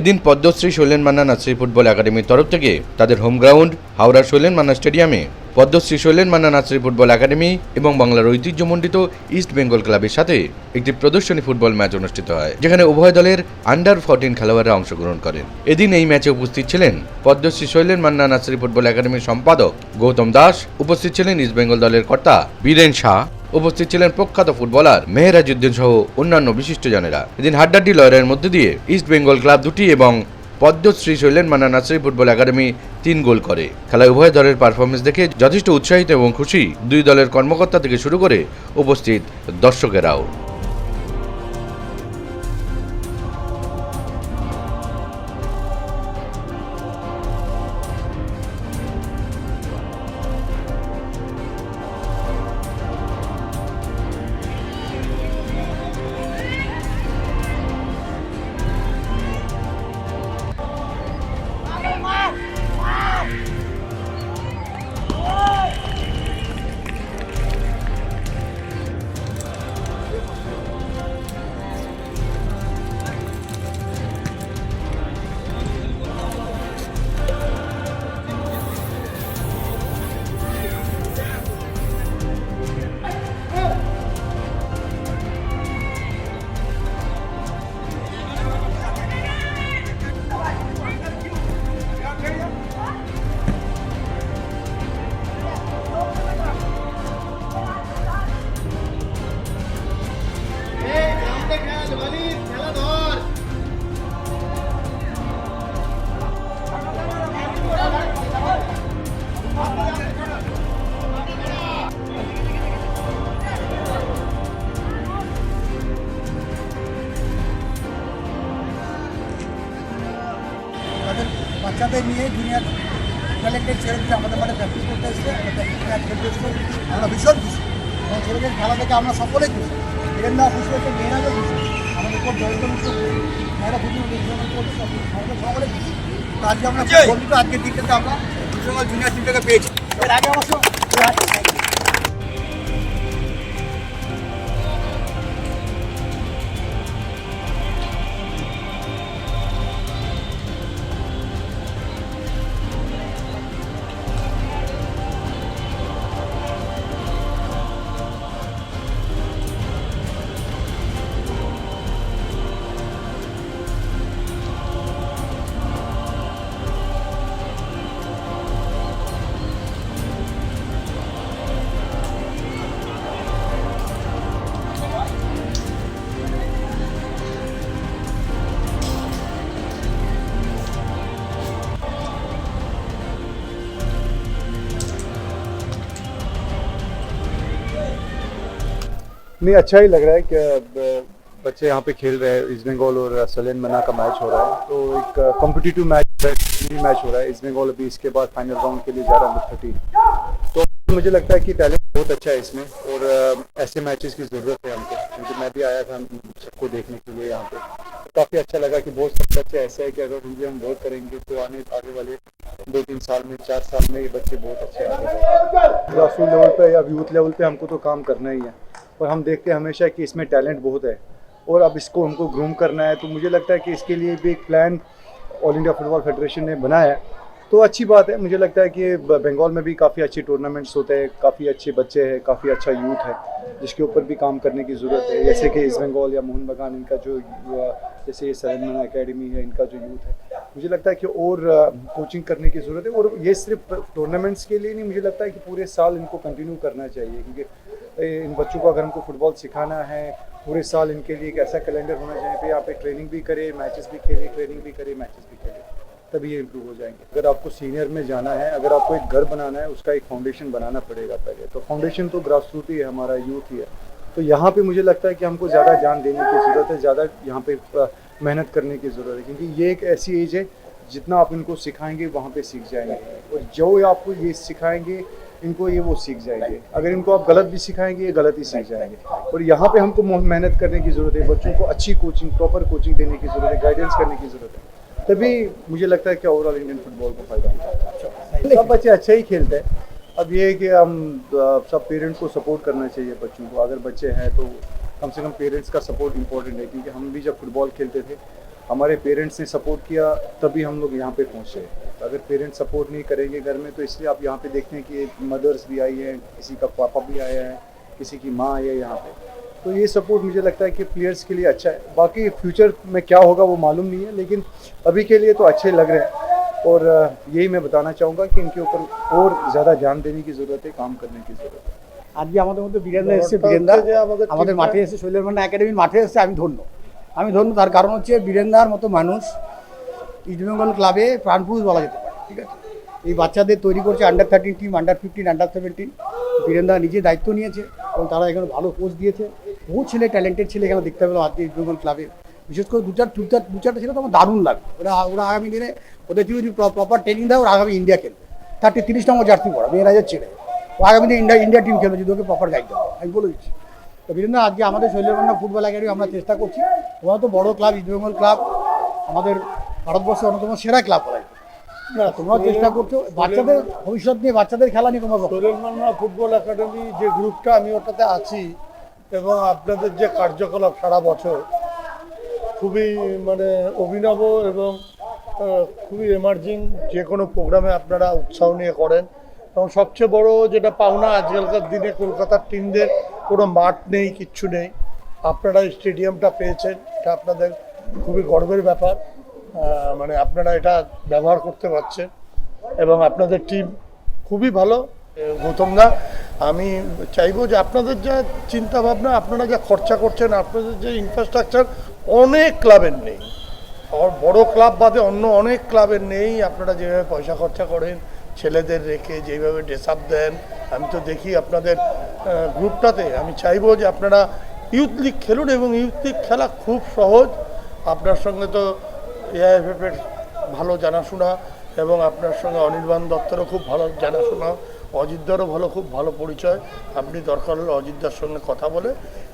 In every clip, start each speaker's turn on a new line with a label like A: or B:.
A: এদিন Padmashri Sailen Manna nursery football একাডেমির তরফ থেকে তাদের হোম গ্রাউন্ড হাওড়ার শৈলেন মান্না স্টেডিয়ামে Padma Shri Sailen Manna nursery football academy এবং বাংলার ঐতিহ্যমণ্ডিত ইস্ট বেঙ্গল ক্লাবের সাথে একটি প্রদর্শনী ফুটবল ম্যাচ অনুষ্ঠিত হয়, যেখানে উভয় দলের আন্ডার ফোরটিন খেলোয়াড়রা অংশগ্রহণ করেন। এদিন এই ম্যাচে উপস্থিত ছিলেন পদ্মশ্রী শৈলেন মান্না নার্সারি ফুটবল একাডেমির সম্পাদক গৌতম দাস, উপস্থিত ছিলেন ইস্ট বেঙ্গল দলের কর্তা বীরেন শাহ উপস্থিত ছিলেন প্রখ্যাত ফুটবলার মেহরাজউদ্দিন সহ অন্যান্য বিশিষ্ট জনেরা এদিন হাড্ডাড্ডি লড়াইয়ের মধ্য দিয়ে ইস্ট বেঙ্গল ক্লাব দুটি এবং পদ্মশ্রী শৈলেন মানা নার্সারি ফুটবল একাডেমি তিন গোল করে। খেলায় উভয় দলের পারফরমেন্স দেখে যথেষ্ট উৎসাহিত এবং খুশি দুই দলের কর্মকর্তা থেকে শুরু করে উপস্থিত দর্শকেরাও।
B: ট্যালেন্টেড ছেলেদের আমাদের মানে প্র্যাকটিস করতে এসেছে আমরা ভীষণ খুশি। এবং ছেলেদের খেলা দেখে আমরা সকলেই খুশি। বীরেন্দা খুশি হচ্ছে মেয়েরাও খুশি। আমাদের উপর দরিদ্র মুক্ত খুশি। মেয়েরা খুশি। আমাদের সকলে খুশি। আজকে আমরা আজকের দিনটাতে আমরা জুনিয়ার জুনিয়র টিমটাকে পেয়েছি। এর আগে অবশ্য
C: नहीं अच्छा ही लग रहा है कि बच्चे यहाँ पे खेल रहे हैं, ईस्ट बंगाल और सलेन मना का मैच हो रहा है। तो एक कॉम्पिटिटिव मैच मैच हो रहा है, ईस्ट बंगाल अभी इसके बाद फाइनल राउंड के लिए जा रहा है थर्टी तो मुझे लगता है कि टैलेंट बहुत अच्छा है इसमें, और ऐसे मैचेस की ज़रूरत है हमको, क्योंकि मैं भी आया था सबको देखने के लिए यहाँ पे। काफ़ी अच्छा लगा कि बहुत सारे बच्चे ऐसे हैं कि अगर उनसे हम बहुत करेंगे तो आने, आगे वाले दो तीन साल में, चार साल में ये बच्चे बहुत अच्छे आगे ग्रास रूट लेवल पे या यूथ लेवल पे हमको तो काम करना ही है। और हम देखते हैं हमेशा कि इसमें टैलेंट बहुत है। और अब इसको हमको ग्रूम करना है तो मुझे लगता है कि इसके लिए भी एक plan all India football federation ने बनाया है। तो अच्छी बात है, मुझे लगता है कि बंगाल में भी काफ़ी अच्छे टूर्नामेंट्स होते हैं, काफ़ी अच्छे बच्चे हैं, काफ़ी अच्छा यूथ है, जिसके ऊपर भी काम करने की ज़रूरत है। जैसे कि इस बंगाल या मोहन बगान इनका जो जैसे ये अकेडमी है, इनका जो यूथ है, मुझे लगता है कि और कोचिंग करने की ज़रूरत है। और ये सिर्फ़ टूर्नामेंट्स के लिए नहीं, मुझे लगता है कि पूरे साल इनको कंटिन्यू करना चाहिए, क्योंकि इन बच्चों को अगर हमको फुटबॉल सिखाना है, पूरे साल इनके लिए एक ऐसा कैलेंडर होना चाहिए पे आप ट्रेनिंग भी करें मैचेस भी खेले ट्रेनिंग भी करें मैचेस भी खेले, तभी ये इम्प्रूव हो जाएँगे। अगर आपको सीनियर में जाना है, अगर आपको एक घर बनाना है, उसका एक फाउंडेशन बनाना पड़ेगा पहले। तो फाउंडेशन तो ग्रास रूट ही है, हमारा यूथ ही है। तो यहाँ पे मुझे लगता है कि हमको ज़्यादा जान देने की ज़रूरत है, ज़्यादा यहाँ पे मेहनत करने की ज़रूरत है, क्योंकि ये एक ऐसी एज है, जितना आप इनको सिखाएँगे, वहाँ पे सीख जाएँगे। और जो आपको ये सिखाएँगे इनको ये वो सीख जाएँगे। अगर इनको आप गलत भी सिखाएँगे, ये गलत ही सीख जाएँगे। और यहाँ पे हमको मेहनत करने की ज़रूरत है, बच्चों को अच्छी कोचिंग प्रॉपर कोचिंग देने की ज़रूरत है गाइडेंस करने की ज़रूरत है। तभी मुझे लगता है कि ओवरऑल इंडियन फुटबॉल को फ़ायदा होगा। सब बच्चे अच्छा ही खेलते हैं। अब ये है कि हम सब पेरेंट्स को सपोर्ट करना चाहिए बच्चों को। अगर बच्चे हैं तो कम से कम पेरेंट्स का सपोर्ट इम्पोर्टेंट है, क्योंकि हम भी जब फुटबॉल खेलते थे हमारे पेरेंट्स ने सपोर्ट किया तभी हम लोग यहाँ पे पहुँचे अगर पेरेंट्स सपोर्ट नहीं करेंगे घर में तो इसलिए आप यहाँ पे देखते हैं कि मदर्स भी आई हैं किसी का पापा भी आया है किसी की माँ आई है यहाँ पे तो ये सपोर्ट मुझे लगता है कि प्लेयर्स के लिए अच्छा है बाकी फ्यूचर में क्या होगा वो मालूम नहीं है लेकिन अभी के लिए तो अच्छे लग रहे हैं और अ, यही मैं बताना चाहूँगा कि इनके ऊपर और ज़्यादा ध्यान देने की ज़रूरत है काम करने की ज़रूरत है
B: আজকে আমাদের মধ্যে বীরেন্দা এসেছে বীরেন্দা আমাদের মাঠে এসে শৈলের মান্না একাডেমির মাঠে এসেছে আমি ধন্য আমি ধরুন তার কারণ হচ্ছে বীরেন্দার মতো মানুষ ইস্টবেঙ্গল ক্লাবে প্রাণপুরুষ বলা যেতে পারে, ঠিক আছে? এই বাচ্চাদের তৈরি করছে under thirteen team under fifteen under seventeen বীরেন্দা নিজে দায়িত্ব নিয়েছে এবং তারা এখানে ভালো কোচ দিয়েছে। বহু ছেলে ট্যালেন্টেড ছেলে এখানে দেখতে পেলাম আজকে ইস্টবেঙ্গল ক্লাবে বিশেষ করে দু চার দু চার দু চারটা ছেলে তো আমার দারুণ লাগবে ওরা ওরা আগামী দিনে ওদের যদি প্রপার ট্রেনিং দেয়, ওরা আগামী ইন্ডিয়া খেলবে। থার্টি তিরিশ নম্বর জার্সি পড়া মেয়েরাজের ছেলে। ও আগামী দিনে ইন্ডিয়া ইন্ডিয়া টিম খেলবে, যদি ওকে প্রপার গাইড দেওয়া আমি বলে দিচ্ছি। তো বীরেন্দ্র আজকে আমাদের শৈলেন্দ্র ফুটবল একাডেমি আমরা চেষ্টা করছি। ওরা তো বড় ক্লাব ইস্টবেঙ্গল ক্লাব, আমাদের ভারতবর্ষের অন্যতম সেরা ক্লাব তোমরাও চেষ্টা করছ। বাচ্চাদের ভবিষ্যৎ নিয়ে বাচ্চাদের খেলা নিয়ে তোমার।
D: সোরেলমান্না ফুটবল একাডেমি যে গ্রুপটা আমি ওটাতে আছি এবং আপনাদের যে কার্যকলাপ সারা বছর, খুবই মানে অভিনব এবং খুবই এমার্জিং যে কোনো প্রোগ্রামে আপনারা উৎসাহ নিয়ে করেন। এবং সবচেয়ে বড় যেটা পাওনা আজকালকার দিনে কলকাতার টিমদের কোনো মাঠ নেই কিচ্ছু নেই। আপনারা স্টেডিয়ামটা পেয়েছেন এটা আপনাদের খুবই গর্বের ব্যাপার। মানে আপনারা এটা ব্যবহার করতে পারছেন এবং আপনাদের টিম খুবই ভালো। এ, গৌতম দা আমি চাইব যে আপনাদের যা চিন্তাভাবনা আপনারা যা খরচা করছেন আপনাদের যে ইনফ্রাস্ট্রাকচার অনেক ক্লাবের নেই। বড় ক্লাব বাদে অন্য অনেক ক্লাবের নেই। আপনারা যেভাবে পয়সা খরচা করেন ছেলেদের রেখে যেভাবে ড্রেস আপ দেন, আমি তো দেখি আপনাদের গ্রুপটাতে আমি চাইব যে আপনারা ইউথ লিগ খেলুন এবং ইউথ লিগ খেলা খুব সহজ। আপনার সঙ্গে তো এআইএফএফের ভালো জানাশোনা এবং আপনার সঙ্গে অনির্বাণ দত্তরও খুব ভালো জানাশোনা অজিতদারও ভালো, খুব ভালো পরিচয়। আপনি দরকার হলে অজিতদার সঙ্গে কথা বলে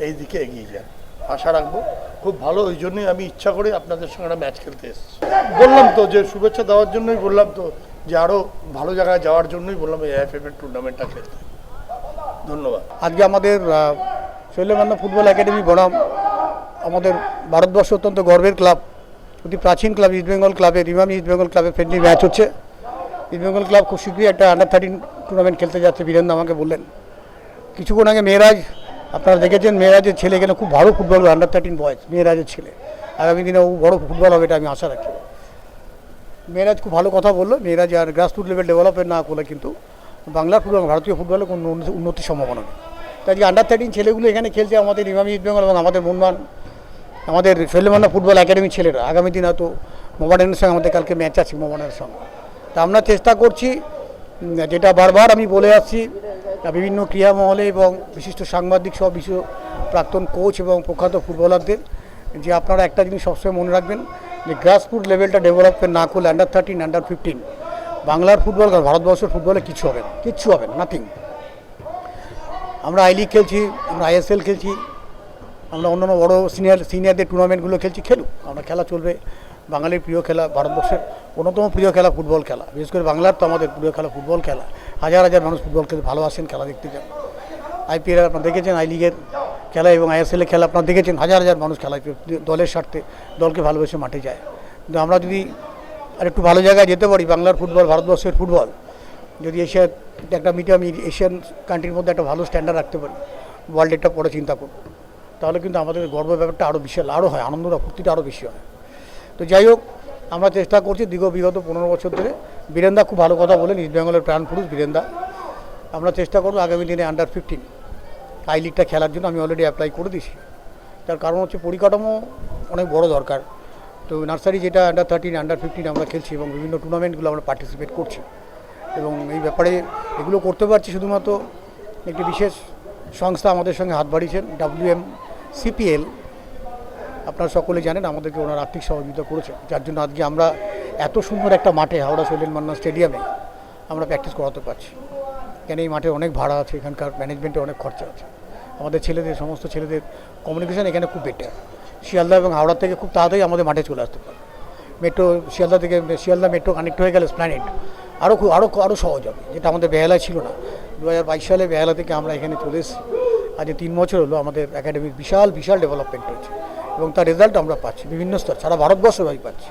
D: এই দিকে এগিয়ে যান। আশা রাখব খুব ভালো, ওই জন্যই আমি ইচ্ছা করে আপনাদের সঙ্গে একটা ম্যাচ খেলতে এসেছি। বললাম তো যে শুভেচ্ছা দেওয়ার জন্যই বললাম তো যে আরও ভালো জায়গায় যাওয়ার জন্যই বললাম এই এর টুর্নামেন্টটা খেলতে। ধন্যবাদ।
B: আজকে আমাদের শৈলমান্না ফুটবল একাডেমি বনাম, আমাদের ভারতবর্ষ অত্যন্ত গর্বের ক্লাব। অতি প্রাচীন ক্লাব ইস্টবেঙ্গল ক্লাবের, ইমামি ইস্টবেঙ্গল ক্লাবের ফ্রেন্ডলি ম্যাচ হচ্ছে। ইস্টবেঙ্গল ক্লাব খুব শীঘ্রই একটা আন্ডার থার্টিন টুর্নামেন্ট খেলতে যাচ্ছে বীরেন্দ্র আমাকে বললেন। কিছুক্ষণ আগে মেয়েরাজ, আপনারা দেখেছেন মেয়েরাজের ছেলে এখানে খুব ভালো ফুটবল আন্ডার থার্টিন বয়স মেয়েরাজের ছেলে। আগামী দিনে ও বড় ফুটবল হবে এটা আমি আশা রাখি। মেয়েরাজ খুব ভালো কথা বলল। মেয়েরাজ আর গ্রাসরুট লেভেল ডেভেলপমেন্ট না করলে কিন্তু বাংলার ফুটবল ভারতীয় ফুটবলে কোনো উন্নতি- উন্নতির সম্ভাবনা নেই। তাই যে আন্ডার থার্টিন ছেলেগুলো এখানে খেলছে আমাদের ইমামি ইস্টবেঙ্গল এবং আমাদের মনমান, আমাদের শৈলমান্না ফুটবল একাডেমির ছেলেরা। আগামী দিন হয়তো মোবাইলের সঙ্গে আমাদের কালকে ম্যাচ আছে মোবাইলের সঙ্গে। তা আমরা চেষ্টা করছি যেটা বারবার আমি বলে আসছি বিভিন্ন ক্রীড়া মহলে এবং বিশিষ্ট সাংবাদিক সহ বিশ্ব প্রাক্তন কোচ এবং প্রখ্যাত ফুটবলারদের, যে আপনারা একটা জিনিস সবসময় মনে রাখবেন যে গ্রাসরুট লেভেলটা ডেভেলপমেন্ট না করলে আন্ডার থার্টিন আন্ডার ফিফটিন বাংলার ফুটবল ভারতবর্ষের ফুটবলে কিছু হবে না, কিচ্ছু হবে না নাথিং আমরা আই লিগ খেলছি, আমরা আইএসএল খেলছি, আমরা অন্যান্য বড়ো সিনিয়র সিনিয়রদের টুর্নামেন্টগুলো খেলছি, খেলুক, আমরা খেলা চলবে, বাঙালির প্রিয় খেলা ভারতবর্ষের অন্যতম প্রিয় খেলা ফুটবল খেলা, বিশেষ করে বাংলার তো আমাদের প্রিয় খেলা ফুটবল খেলা, হাজার হাজার মানুষ ফুটবল খেলতে ভালোবাসেন, খেলা দেখতে যান। আইপিএল আপনারা দেখেছেন আই লিগের খেলা এবং আইএসএলের খেলা আপনারা দেখেছেন, হাজার হাজার মানুষ খেলা দলের স্বার্থে দলকে ভালোবেসে মাঠে যায়। কিন্তু আমরা যদি আর একটু ভালো জায়গায় যেতে পারি, বাংলার ফুটবল, ভারতবর্ষের ফুটবল, যদি এশিয়ার একটা মিডিয়াম এশিয়ান কান্ট্রির মধ্যে একটা ভালো স্ট্যান্ডার্ড রাখতে পারি ওয়ার্ল্ড ওয়ার্ল্ডেরটা পরে চিন্তা করব তাহলে কিন্তু আমাদের গর্ব ব্যাপারটা আরও বিশাল আরও হয় আনন্দটা ফুর্তিটা আরও বেশি হয়। তো যাই হোক, আমরা চেষ্টা করছি দীর্ঘ বিগত পনেরো বছর ধরে। বীরেন্দা খুব ভালো কথা বলেন ইস্ট বেঙ্গলের প্রাণ পুরুষ বীরেন্দা আমরা চেষ্টা করব আগামী দিনে আন্ডার ফিফটিন আই লিগটা খেলার জন্য আমি অলরেডি অ্যাপ্লাই করে দিয়েছি। তার কারণ হচ্ছে পরিকাঠামো অনেক বড় দরকার। তো নার্সারি যেটা আন্ডার থার্টিন আন্ডার ফিফটিন আমরা খেলছি এবং বিভিন্ন টুর্নামেন্টগুলো আমরা পার্টিসিপেট করছি। এবং এই ব্যাপারে এগুলো করতে পারছি শুধুমাত্র একটি বিশেষ সংস্থা আমাদের সঙ্গে হাত বাড়িয়েছেন ডাব্লিউএম সিপিএল আপনারা সকলে জানেন, আমাদেরকে ওনার আর্থিক সহযোগিতা করেছে যার জন্য আজকে আমরা এত সুন্দর একটা মাঠে, হাওড়া শৈলেন মান্না স্টেডিয়ামে আমরা প্র্যাকটিস করাতে পারছি। কেন এই মাঠে অনেক ভাড়া আছে, এখানকার ম্যানেজমেন্টে অনেক খরচা আছে। আমাদের ছেলেদের, সমস্ত ছেলেদের কমিউনিকেশন এখানে খুব বেটার শিয়ালদা এবং হাওড়া থেকে খুব তাড়াতাড়ি আমাদের মাঠে চলে আসতে পারে। মেট্রো শিয়ালদা থেকে, শিয়ালদা মেট্রো কানেক্ট হয়ে গেলে স্প্ল্যানেট আরও খুব আরও আরও সহজ হবে, যেটা আমাদের বেহালায় ছিল না। দু হাজার বাইশ সালে বেহালা থেকে আমরা এখানে চলে এসেছি। আজ তিন বছর হলো আমাদের একাডেমির বিশাল বিশাল ডেভেলপমেন্ট হয়েছে। এবং তার রেজাল্ট আমরা পাচ্ছি, বিভিন্ন স্তর, সারা ভারতবর্ষব্যাপী পাচ্ছি।